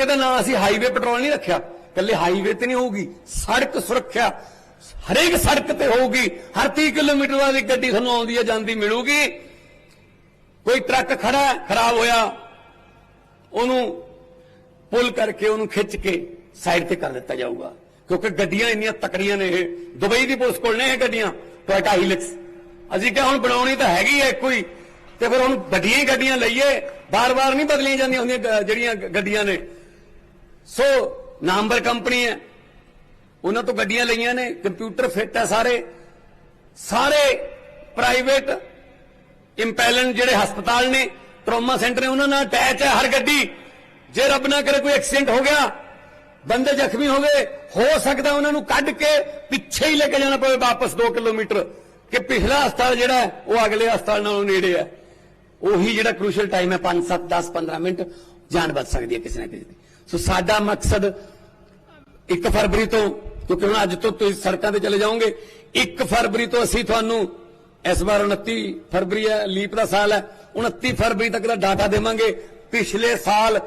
ਇਹਦਾ ਨਾਂ ਅਸੀਂ ਹਾਈਵੇ ਪੈਟਰੋਲ ਨਹੀਂ ਰੱਖਿਆ। ਕੱਲੇ ਹਾਈਵੇ ਤੇ ਨਹੀਂ ਹੋਊਗੀ, ਸੜਕ ਸੁਰੱਖਿਆ। ਹਰੇਕ ਸੜਕ ਤੇ ਹੋਊਗੀ। ਹਰ 30 ਕਿਲੋਮੀਟਰ ਬਾਅਦ ਇੱਕ ਗੱਡੀ ਤੁਹਾਨੂੰ ਆਉਂਦੀ ਹੈ, ਜਾਂਦੀ ਮਿਲੂਗੀ। ਕੋਈ ਟਰੱਕ ਖੜਾ ਖਰਾਬ ਹੋਇਆ, ਉਹਨੂੰ ਪੁੱਲ ਕਰਕੇ ਉਹਨੂੰ ਖਿੱਚ ਕੇ ਸਾਈਡ ਤੇ ਕਰ ਦਿੱਤਾ ਜਾਊਗਾ। ਕਿਉਂਕਿ ਗੱਡੀਆਂ ਇੰਨੀਆਂ ਤਕੜੀਆਂ ਨੇ ਇਹ। ਦੁਬਈ ਦੀ ਪੁਲਿਸ ਕੋਲ ਨੇ ਇਹ ਗੱਡੀਆਂ, ਟੋਇਟਾ ਹੀਲਿਕਸ। ਅਸੀਂ ਕਿਹਾ ਹੁਣ ਬਣਾਉਣੀ ਤਾਂ ਹੈਗੀ ਹੈ ਇੱਕੋ ਹੀ। ਤੇ ਫਿਰ ਹੁਣ ਵੱਡੀਆਂ ਹੀ ਗੱਡੀਆਂ ਲਈਏ। ਬਾਰ-ਬਾਰ ਨਹੀਂ ਬਦਲੀਆਂ ਜਾਂਦੀਆਂ ਹੁੰਦੀਆਂ, ਜਿਹੜੀਆਂ ਗੱਡੀਆਂ ਨੇ। ਸੋ ਨਾਮਵਰ ਕੰਪਨੀ ਹੈ। ਉਹਨਾਂ ਤੋਂ ਗੱਡੀਆਂ ਲਈਆਂ ਨੇ, ਕੰਪਿਊਟਰ ਫਿੱਟ ਹੈ ਸਾਰੇ। ਸਾਰੇ ਪ੍ਰਾਈਵੇਟ ਇੰਪੈਲਨ ਜਿਹੜੇ ਹਸਪਤਾਲ ਨੇ, ਟਰੋਮਾ ਸੈਂਟਰ ਨੇ, ਉਹਨਾਂ ਨਾਲ ਅਟੈਚ ਹੈ ਹਰ ਗੱਡੀ। ਜੇ ਰੱਬ ਨਾ ਕਰੇ ਕੋਈ ਐਕਸੀਡੈਂਟ ਹੋ ਗਿਆ, ਬੰਦੇ ਜ਼ਖਮੀ ਹੋ ਗਏ, ਹੋ ਸਕਦਾ ਉਹਨਾਂ ਨੂੰ ਕੱਢ ਕੇ ਪਿੱਛੇ ਹੀ ਲੈ ਕੇ ਜਾਣਾ ਪਵੇ ਵਾਪਸ 2 ਕਿਲੋਮੀਟਰ। ਕਿ ਪਿਛਲਾ ਹਸਪਤਾਲ ਜਿਹੜਾ ਉਹ ਅਗਲੇ ਹਸਪਤਾਲ ਨਾਲੋਂ ਨੇੜੇ ਹੈ। ਉਹੀ ਜਿਹੜਾ ਕ੍ਰੂਸ਼ਲ ਟਾਈਮ ਹੈ 5 7 10 15 ਮਿੰਟ, ਜਾਨ ਬਚ ਸਕਦੀ ਹੈ ਕਿਸੇ ਨਾ ਕਿਸੇ ਦੀ। ਸੋ ਸਾਡਾ ਮਕਸਦ 1 ਫਰਵਰੀ ਤੋਂ, ਕਿਉਂਕਿ ਹੁਣ ਅੱਜ ਤੋਂ ਤੁਸੀਂ ਸੜਕਾਂ ਤੇ ਚਲੇ ਜਾਓਗੇ 1 ਫਰਵਰੀ ਤੋਂ ਅਸੀਂ ਤੁਹਾਨੂੰ ਇਸ ਵਾਰ 29 ਫਰਵਰੀ ਹੈ, ਲੀਪ ਦਾ ਸਾਲ ਹੈ 29 ਫਰਵਰੀ ਤੱਕ ਦਾ ਡਾਟਾ ਦੇਵਾਂਗੇ। ਪਿਛਲੇ ਸਾਲ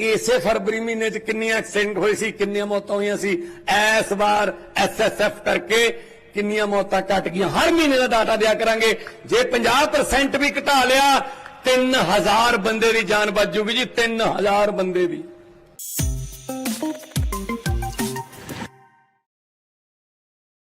ਇਸੇ ਫਰਵਰੀ ਮਹੀਨੇ 'ਚ ਕਿੰਨੀਆਂ ਐਕਸੀਡੈਂਟ ਹੋਏ ਸੀ, ਕਿੰਨੀਆਂ ਮੌਤਾਂ ਹੋਈਆਂ ਸੀ, ਇਸ ਵਾਰ ਐਸਐਸਐਫ ਕਰਕੇ ਕਿੰਨੀਆਂ ਮੌਤਾਂ ਘਟ ਗਈਆਂ। ਹਰ ਮਹੀਨੇ ਦਾ ਡਾਟਾ ਦਿਆ ਕਰਾਂਗੇ। ਜੇ 50% ਵੀ ਘਟਾ ਲਿਆ 3000 ਬੰਦੇ ਦੀ ਜਾਨ ਬਚ ਜੂਗੀ ਜੀ 3000 ਬੰਦੇ ਦੀ।